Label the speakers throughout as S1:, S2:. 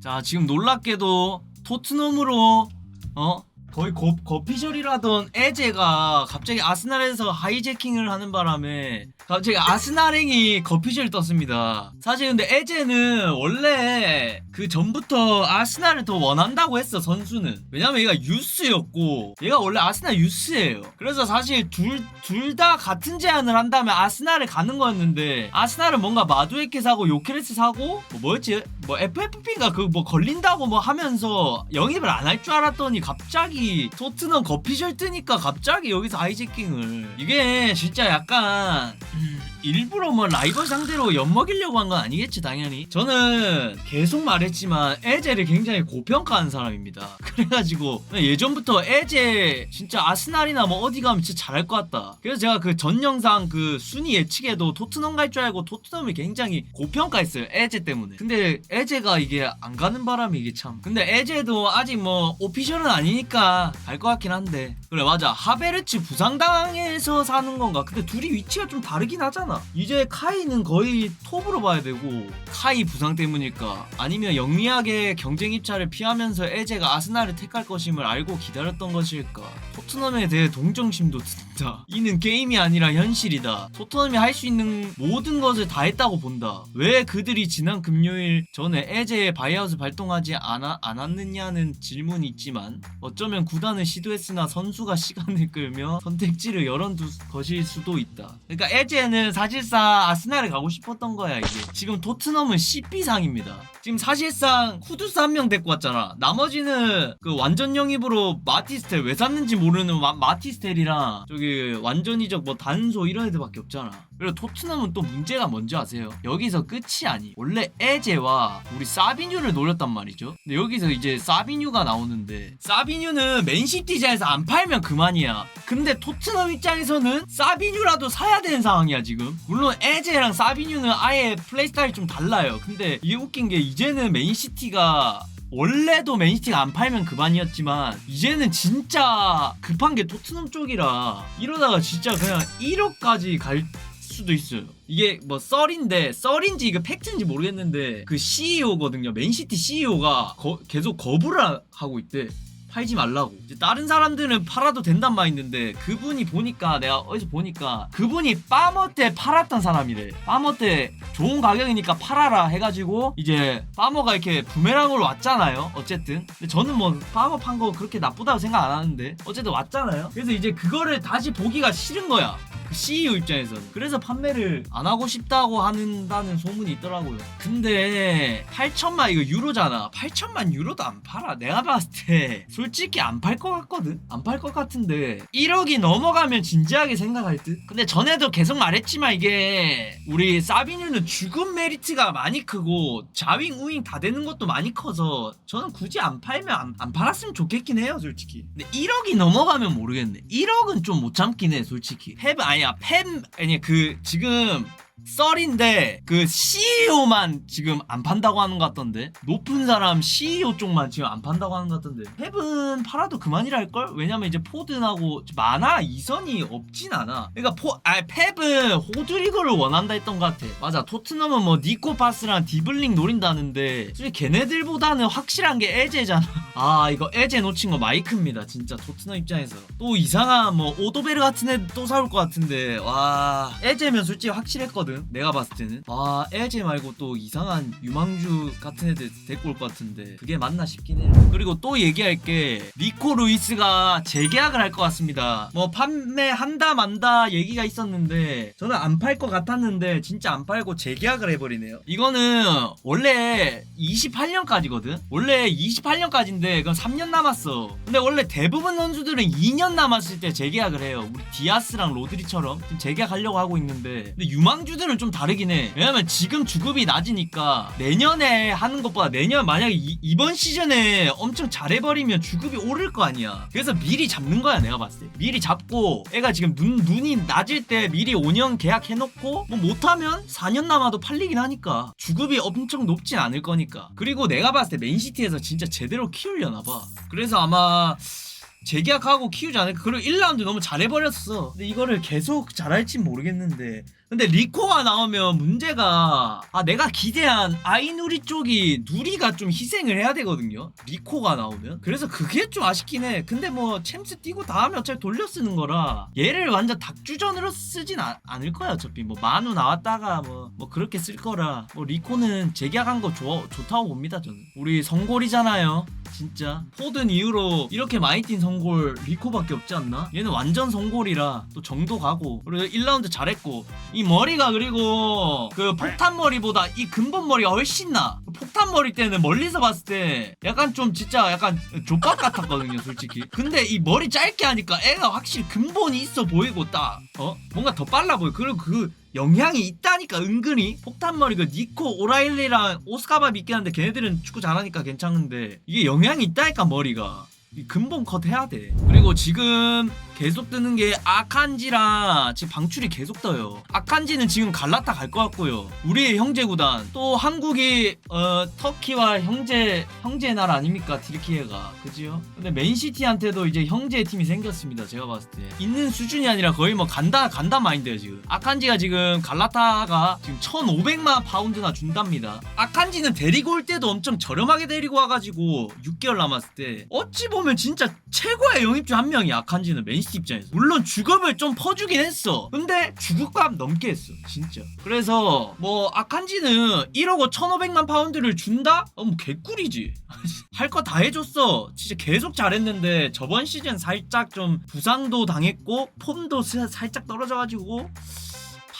S1: 자 지금 놀랍게도 토트넘으로 어 거의 거, 거피셜이라던 에제가 갑자기 아스날에서 하이제킹을 하는 바람에 갑자기 아스날행이 거피셜 떴습니다. 사실 근데 에제는 원래 그 전부터 아스날을 더 원한다고 했어 선수는. 왜냐면 얘가 유스였고 얘가 원래 아스날 유스예요. 그래서 사실 둘 둘 다 같은 제안을 한다면 아스날을 가는 거였는데 아스날은 뭔가 마두에케 사고 요케레스 사고 뭐 뭐였지? 뭐 FFP가 그 뭐 걸린다고 뭐 하면서 영입을 안 할 줄 알았더니 갑자기 토트넘 거피셜 뜨니까 갑자기 여기서 하이제킹을 이게 진짜 약간 음, 일부러 뭐 라이벌 상대로 엿먹이려고 한 건 아니겠지 당연히. 저는 계속 말했지만 에제를 굉장히 고평가하는 사람입니다. 그래가지고 예전부터 에제 진짜 아스날이나 뭐 어디 가면 진짜 잘할 것 같다. 그래서 제가 그 전 영상 그 순위 예측에도 토트넘 갈 줄 알고 토트넘을 굉장히 고평가했어요 에제 때문에. 근데 에제가 이게 안 가는 바람에 이게 참. 근데 에제도 아직 뭐 오피셜은 아니니까 갈 것 같긴 한데. 그래 맞아. 하베르츠 부상당해서 사는 건가? 근데 둘이 위치가 좀 다르긴 하잖아 이제 카이는 거의 톱으로 봐야 되고. 카이 부상 때문일까? 아니면 영리하게 경쟁 입찰을 피하면서 에제가 아스날을 택할 것임을 알고 기다렸던 것일까? 토트넘에 대해 동정심도 든다. 이는 게임이 아니라 현실이다. 토트넘이 할 수 있는 모든 것을 다 했다고 본다. 왜 그들이 지난 금요일 전에 에제의 바이아웃을 발동하지 않아, 않았느냐는 질문이 있지만 어쩌면 구단을 시도했으나 선수가 시간을 끌며 선택지를 열어둔 것일 수도 있다. 그러니까 에제는 사실상 아스날에 가고 싶었던 거야 이게. 지금 토트넘은 CP상입니다. 지금 사실상 후두스 한 명 데리고 왔잖아. 나머지는 그 완전 영입으로 마티스텔 왜 샀는지 모르는 마, 마티스텔이랑 저기 완전히적 뭐 단소 이런 애들밖에 없잖아 그리고 토트넘은 또 문제가 뭔지 아세요? 여기서 끝이 아니. 원래 에제와 우리 사비뉴를 노렸단 말이죠. 근데 여기서 이제 사비뉴가 나오는데 사비뉴는 맨시티자에서 안 팔면 그만이야. 근데 토트넘 입장에서는 사비뉴라도 사야 되는 상황이야 지금. 물론 에제랑 사비뉴는 아예 플레이 스타일이 좀 달라요. 근데 이게 웃긴 게 이제는 맨시티가 원래도 맨시티가 안 팔면 그만이었지만 이제는 진짜 급한 게 토트넘 쪽이라 이러다가 진짜 그냥 1억까지 갈 수도 있어요. 이게 뭐 썰인데 썰인지 이거 팩트인지 모르겠는데 그 CEO거든요. 맨시티 CEO가 계속 거부를 하- 하고 있대. 팔지 말라고. 이제 다른 사람들은 팔아도 된단 마인드인데 그분이 보니까 내가 어디서 보니까 그분이 빠머 때 팔았던 사람이래. 빠머 때 좋은 가격이니까 팔아라 해가지고 이제 빠머가 이렇게 부메랑으로 왔잖아요. 어쨌든. 근데 저는 뭐 빠머 판 거 그렇게 나쁘다고 생각 안 하는데 어쨌든 왔잖아요. 그래서 이제 그거를 다시 보기가 싫은 거야. 그 CEO 입장에서는 그래서 판매를 안 하고 싶다고 한다는 소문이 있더라고요. 근데 8천만 이거 유로잖아. 8천만 유로도 안 팔아. 내가 봤을 때 솔직히 안 팔 것 같거든? 안 팔 것 같은데 1억이 넘어가면 진지하게 생각할 듯? 근데 전에도 계속 말했지만 이게 우리 사비뉴는 죽음 메리트가 많이 크고 좌윙 우윙 다 되는 것도 많이 커서 저는 굳이 안 팔면 안, 안 팔았으면 좋겠긴 해요 솔직히. 근데 1억이 넘어가면 모르겠네. 1억은 좀 못 참긴 해 솔직히. 펩 아니 야펩 아니 그 지금 썰인데 그 CEO만 지금 안 판다고 하는 것 같던데? 높은 사람 CEO 쪽만 지금 안 판다고 하는 것 같던데? 펩은 팔아도 그만이랄걸? 왜냐면 이제 포든하고 만화 이선이 없진 않아. 그러니까 포, 아 펩은 호드리거를 원한다 했던 것 같아. 맞아. 토트넘은 뭐 니코 파스랑 디블링 노린다는데 솔직히 걔네들보다는 확실한 게 에제잖아. 아 이거 에제 놓친 거 마이크입니다. 진짜 토트넘 입장에서. 또 이상한 뭐 오도베르 같은 애또 사올 것 같은데. 와. 에제면 솔직히 확실했거든 내가 봤을 때는? 와 에제 말고 또 이상한 유망주 같은 애들 데리고 올 것 같은데 그게 맞나 싶긴 해요. 그리고 또 얘기할 게 니코 루이스가 재계약을 할 것 같습니다. 뭐 판매한다 만다 얘기가 있었는데 저는 안 팔 것 같았는데 진짜 안 팔고 재계약을 해버리네요. 이거는 원래 28년까지거든? 원래 28년까지인데 그럼 3년 남았어. 근데 원래 대부분 선수들은 2년 남았을 때 재계약을 해요. 우리 디아스랑 로드리처럼 재계약하려고 하고 있는데. 근데 유망주 들은 좀 다르긴 해. 왜냐면 지금 주급이 낮으니까 내년에 하는 것보다 내년 만약에 이, 이번 시즌에 엄청 잘해버리면 주급이 오를 거 아니야. 그래서 미리 잡는 거야 내가 봤을 때. 미리 잡고 애가 지금 눈, 눈이 낮을 때 미리 5년 계약해놓고 뭐 못하면 4년 남아도 팔리긴 하니까 주급이 엄청 높진 않을 거니까. 그리고 내가 봤을 때 맨시티에서 진짜 제대로 키우려나 봐. 그래서 아마 재계약하고 키우지 않을까. 그리고 1라운드 너무 잘해버렸어. 근데 이거를 계속 잘할진 모르겠는데 근데 리코가 나오면 문제가 아 내가 기대한 아이누리 쪽이 누리가 좀 희생을 해야 되거든요. 리코가 나오면. 그래서 그게 좀 아쉽긴 해. 근데 뭐 챔스 뛰고 다음에 어차피 돌려 쓰는 거라 얘를 완전 닭주전으로 쓰진 아- 않을 거야 어차피. 뭐 만우 나왔다가 뭐, 뭐 그렇게 쓸 거라. 뭐 리코는 재계약한 거 좋아, 좋다고 봅니다 저는. 우리 성골이잖아요. 진짜. 포든 이후로 이렇게 많이 뛴 성골 리코밖에 없지 않나? 얘는 완전 성골이라 또 정도 가고. 그리고 1라운드 잘했고. 이 머리가 그리고 그 폭탄 머리보다 이 근본 머리가 훨씬 나. 폭탄 머리 때는 멀리서 봤을 때 약간 좀 진짜 약간 족밥 같았거든요 솔직히. 근데 이 머리 짧게 하니까 애가 확실히 근본이 있어 보이고 딱 어? 뭔가 더 빨라 보여. 그리고 그 영향이 있다니까 은근히. 폭탄머리 그 니코 오라일리랑 오스카바 믿긴 한데 걔네들은 축구 잘하니까 괜찮은데 이게 영향이 있다니까 머리가. 이 근본 컷 해야 돼. 그리고 지금 계속 뜨는 게 아칸지랑 지금 방출이 계속 떠요. 아칸지는 지금 갈라타 갈 것 같고요. 우리의 형제 구단 또 한국이 어 터키와 형제 형제 나라 아닙니까? 디르키예가. 그지요? 근데 맨시티한테도 이제 형제 팀이 생겼습니다. 제가 봤을 때. 있는 수준이 아니라 거의 뭐 간다 간다 마인드예요 지금. 아칸지가 지금 갈라타가 지금 1,500만 파운드나 준답니다. 아칸지는 데리고 올 때도 엄청 저렴하게 데리고 와가지고 6개월 남았을 때 어찌 보면 진짜 최고의 영입 중한 명이 아칸지는 맨시 티 입장에서. 물론 주급을 좀 퍼주긴 했어. 근데 주급값 넘게 했어 진짜. 그래서 뭐 아칸지는 1억 1,500만 파운드를 준다? 어 뭐 개꿀이지. 할 거 다 해줬어. 진짜 계속 잘했는데 저번 시즌 살짝 좀 부상도 당했고 폼도 스- 살짝 떨어져가지고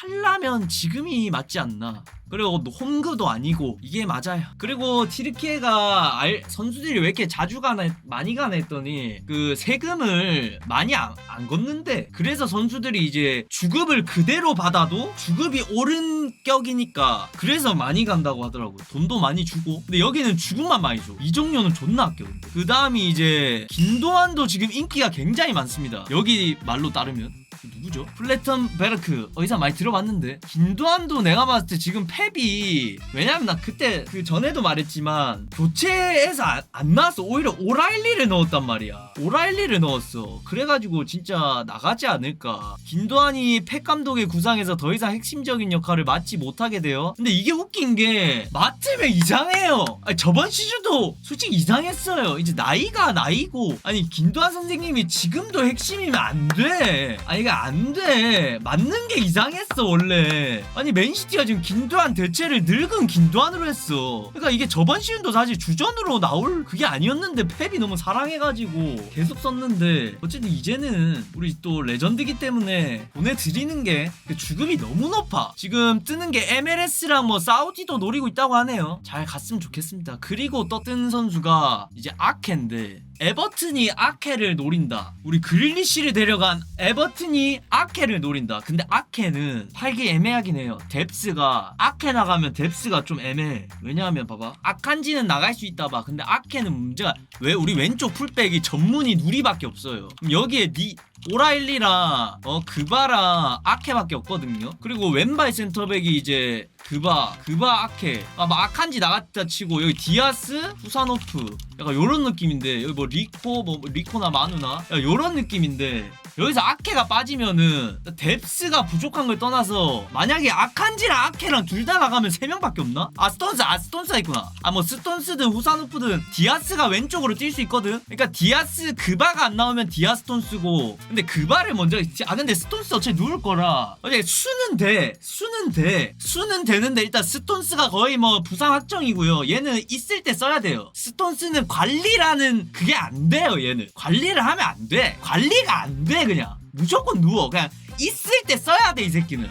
S1: 팔라면 지금이 맞지 않나 그리고 홈그도 아니고 이게 맞아요. 그리고 티르키예가 알, 선수들이 왜 이렇게 자주 가나 많이 가나 했더니 그 세금을 많이 안, 안 걷는데 그래서 선수들이 이제 주급을 그대로 받아도 주급이 오른 격이니까 그래서 많이 간다고 하더라고요. 돈도 많이 주고 근데 여기는 주급만 많이 줘. 이종료는 존나 아껴 근데. 그 다음이 이제 김도환도 지금 인기가 굉장히 많습니다. 여기 말로 따르면 누구죠? 플래턴 베르크. 어디서 많이 들어봤는데. 김도환도 내가 봤을 때 지금 펩이 왜냐면 나 그때 그 전에도 말했지만 교체해서 안, 안 나왔어. 오히려 오라일리를 넣었단 말이야. 오라일리를 넣었어. 그래가지고 진짜 나가지 않을까. 김도환이 펩 감독의 구상에서 더 이상 핵심적인 역할을 맡지 못하게 돼요. 근데 이게 웃긴 게 맡으면 이상해요. 아니, 저번 시즌도 솔직히 이상했어요. 이제 나이가 나이고. 아니 김도환 선생님이 지금도 핵심이면 안돼. 아니 이게 안 돼. 맞는 게 이상했어 원래. 아니 맨시티가 지금 김도환 대체를 늙은 김도환으로 했어. 그러니까 이게 저번 시즌도 사실 주전으로 나올 그게 아니었는데 펩이 너무 사랑해가지고 계속 썼는데 어쨌든 이제는 우리 또 레전드기 때문에 보내드리는 게그 주급이 너무 높아. 지금 뜨는 게 MLS랑 뭐 사우디도 노리고 있다고 하네요. 잘 갔으면 좋겠습니다. 그리고 떠뜬 선수가 이제 아케인데 에버튼이 아케를 노린다. 우리 그릴리시를 데려간 에버튼이 아케를 노린다. 근데 아케는 팔기 애매하긴 해요. 뎁스가 아케 나가면 뎁스가 좀 애매해. 왜냐하면 봐봐. 아칸지는 나갈 수 있다 봐. 근데 아케는 문제가 왜 우리 왼쪽 풀백이 전문이 누리밖에 없어요. 그럼 여기에 니 오라일리랑 어 그바랑 아케밖에 없거든요. 그리고 왼발 센터백이 이제 그바 그바 아케. 아뭐 아칸지 나갔다 치고 여기 디아스 후사노프. 약간 요런 느낌인데 여기 뭐 리코 뭐 리코나 마누나? 야, 요런 느낌인데 여기서 아케가 빠지면은 뎁스가 부족한 걸 떠나서 만약에 아칸지랑 아케랑 둘 다 나가면 세 명밖에 없나? 아 스톤스 아 스톤스가 있구나. 아 뭐 스톤스든 후사노프든 디아스가 왼쪽으로 뛸 수 있거든? 그러니까 디아스 그바가 안 나오면 디아스톤스고. 근데 그바를 먼저 아 근데 스톤스 어차피 누울 거라. 어차피 수는 돼 수는 돼 수는 되는데 일단 스톤스가 거의 뭐 부상 확정이고요. 얘는 있을 때 써야 돼요. 스톤스는 관리라는 그게 안 돼요 얘는. 관리를 하면 안 돼. 관리가 안 돼 그냥. 무조건 누워. 그냥 있을 때 써야 돼 이 새끼는.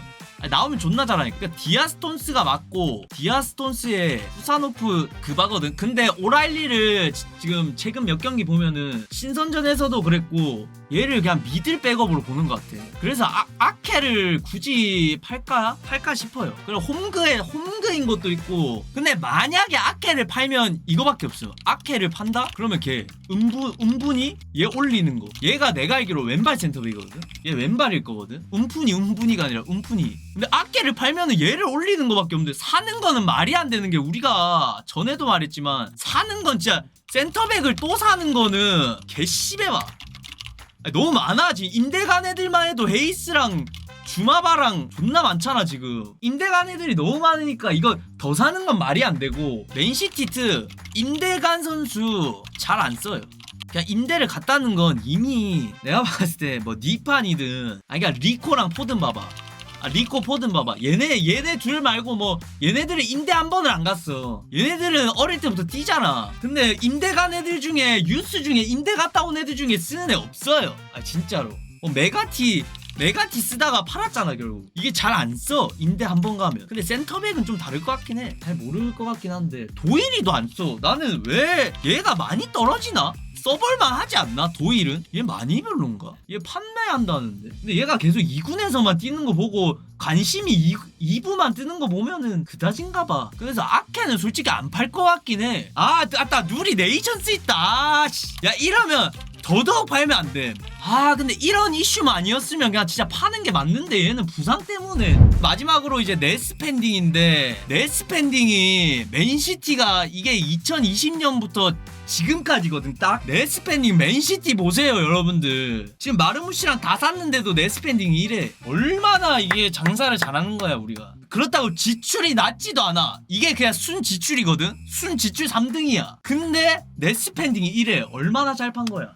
S1: 나오면 존나 잘하니까. 그러니까 디아스톤스가 맞고 디아스톤스의 후사노프 그바거든. 근데 오라일리를 지- 지금 최근 몇 경기 보면은 신선전에서도 그랬고 얘를 그냥 미들 백업으로 보는 것 같아. 그래서 아, 아케를 굳이 팔까? 팔까 싶어요. 그리고 홈그에 홈그인 것도 있고. 근데 만약에 아케를 팔면 이거밖에 없어요 아케를 판다? 그러면 걔 음부, 음분이 얘 올리는 거. 얘가 내가 알기로 왼발 센터백이거든. 얘 왼발일 거거든. 음푼이 음분이가 아니라 음푼이. 근데 아케를 팔면은 얘를 올리는 거밖에 없는데 사는 거는 말이 안 되는 게 우리가 전에도 말했지만 사는 건 진짜 센터백을 또 사는 거는 개씨배봐 너무 많아 지금. 임대 간 애들만 해도 헤이스랑 주마바랑 존나 많잖아 지금. 임대 간 애들이 너무 많으니까 이거 더 사는 건 말이 안 되고 맨시티트 임대 간 선수 잘 안 써요. 그냥 임대를 갔다는 건 이미 내가 봤을 때 뭐 니판이든 아니 그러니까 리코랑 포든 봐봐 아 리코 포든 봐봐. 얘네 얘네 둘 말고 뭐 얘네들은 임대 한 번을 안 갔어. 얘네들은 어릴 때부터 뛰잖아. 근데 임대 간 애들 중에 유스 중에 임대 갔다 온 애들 중에 쓰는 애 없어요. 아 진짜로. 뭐 메가티 메가티 쓰다가 팔았잖아 결국. 이게 잘 안 써 임대 한 번 가면. 근데 센터백은 좀 다를 것 같긴 해잘 모를 것 같긴 한데. 도일이도 안 써. 나는 왜 얘가 많이 떨어지나 써볼만 하지 않나 도일은? 얘 많이 별론가? 얘 판매한다는데. 근데 얘가 계속 2군에서만 뛰는 거 보고 관심이 2, 부만 뜨는 거 보면은 그다진가 봐. 그래서 아케는 솔직히 안 팔 것 같긴 해 아 아따 누리 네이션스 있다. 아, 씨. 야 이러면 더더욱 팔면 안 돼. 아 근데 이런 이슈만 아니었으면 그냥 진짜 파는 게 맞는데 얘는 부상 때문에. 마지막으로 이제 네스펜딩인데 네스펜딩이 맨시티가 이게 2020년부터 지금까지거든. 딱 네스펜딩 맨시티 보세요 여러분들. 지금 마르무시랑 다 샀는데도 네스펜딩이 이래. 얼마나 이게 장사를 잘하는 거야 우리가. 그렇다고 지출이 낮지도 않아. 이게 그냥 순 지출이거든. 순 지출 3등이야. 근데 네스펜딩이 이래. 얼마나 잘 판 거야.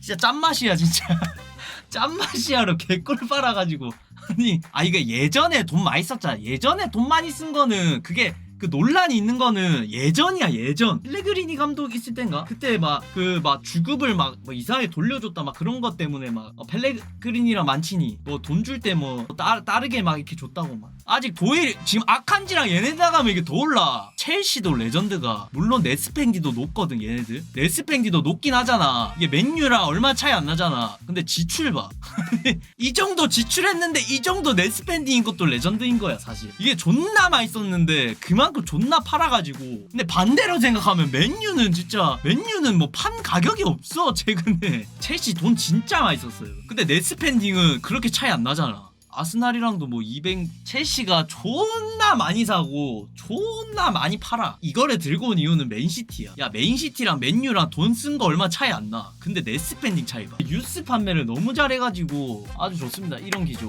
S1: 진짜 짠맛이야 진짜. 짠맛이야로 개꿀 빨아가지고. 아니 아 이게 예전에 돈 많이 썼잖아. 예전에 돈 많이 쓴 거는 그게 그 논란이 있는 거는 예전이야 예전. 필레그리니 감독 있을 땐가? 그때 막 그 막 주급을 막, 뭐 이상하게 돌려줬다 막 그런 것 때문에 막 어, 펠레그리니랑 만치니 뭐 돈 줄 때 뭐 따르게 막 이렇게 줬다고 막 아직 도일 지금 아칸지랑 얘네 나가면 이게 더 올라. 첼시도 레전드가. 물론 네스팽디도 높거든 얘네들. 네스팽디도 높긴 하잖아. 이게 맨유랑 얼마 차이 안 나잖아. 근데 지출 봐이 정도 지출했는데 이 정도 네스펜딩인 것도 레전드인 거야 사실. 이게 존나 썼는데 그만큼 존나 팔아가지고. 근데 반대로 생각하면 맨유는 진짜 맨유는 뭐 판 가격이 없어 최근에. 첼시 돈 진짜 썼어요. 근데 네스펜딩은 그렇게 차이 안 나잖아 아스날이랑도 뭐 200, 첼시가 존나 많이 사고 존나 많이 팔아. 이거를 들고 온 이유는 맨시티야. 야 맨시티랑 맨유랑 돈 쓴 거 얼마 차이 안 나. 근데 네스펜딩 차이 봐. 유스 판매를 너무 잘해가지고 아주 좋습니다. 이런 기조.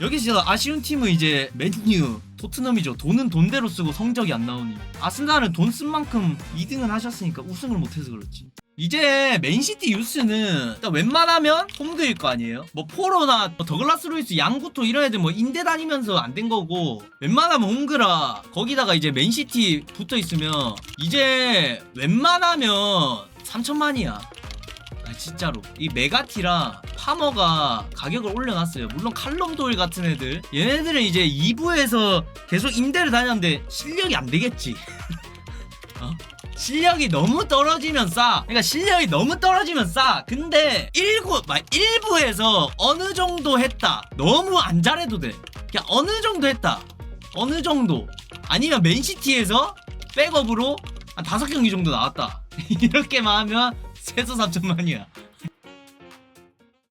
S1: 여기서 아쉬운 팀은 이제 맨유, 토트넘이죠. 돈은 돈대로 쓰고 성적이 안 나오니. 아스날은 돈 쓴 만큼 2등을 하셨으니까 우승을 못해서 그렇지. 이제 맨시티 유스는 일단 웬만하면 홈그일 거 아니에요? 뭐 포로나 뭐 더글라스 루이스 양구토 이런 애들 뭐 임대 다니면서 안 된 거고 웬만하면 홈그라 거기다가 이제 맨시티 붙어 있으면 이제 웬만하면 3천만이야. 아 진짜로. 이 메가티랑 파머가 가격을 올려놨어요. 물론 칼럼 도일 같은 애들. 얘네들은 이제 2부에서 계속 임대를 다녔는데 실력이 안 되겠지. 어? 실력이 너무 떨어지면 싸. 그러니까 실력이 너무 떨어지면 싸. 근데 1구, 막 1부에서 어느 정도 했다. 너무 안 잘해도 돼. 그냥 어느 정도 했다. 어느 정도. 아니면 맨시티에서 백업으로 한 다섯 경기 정도 나왔다. 이렇게만 하면 최소 3천만이야.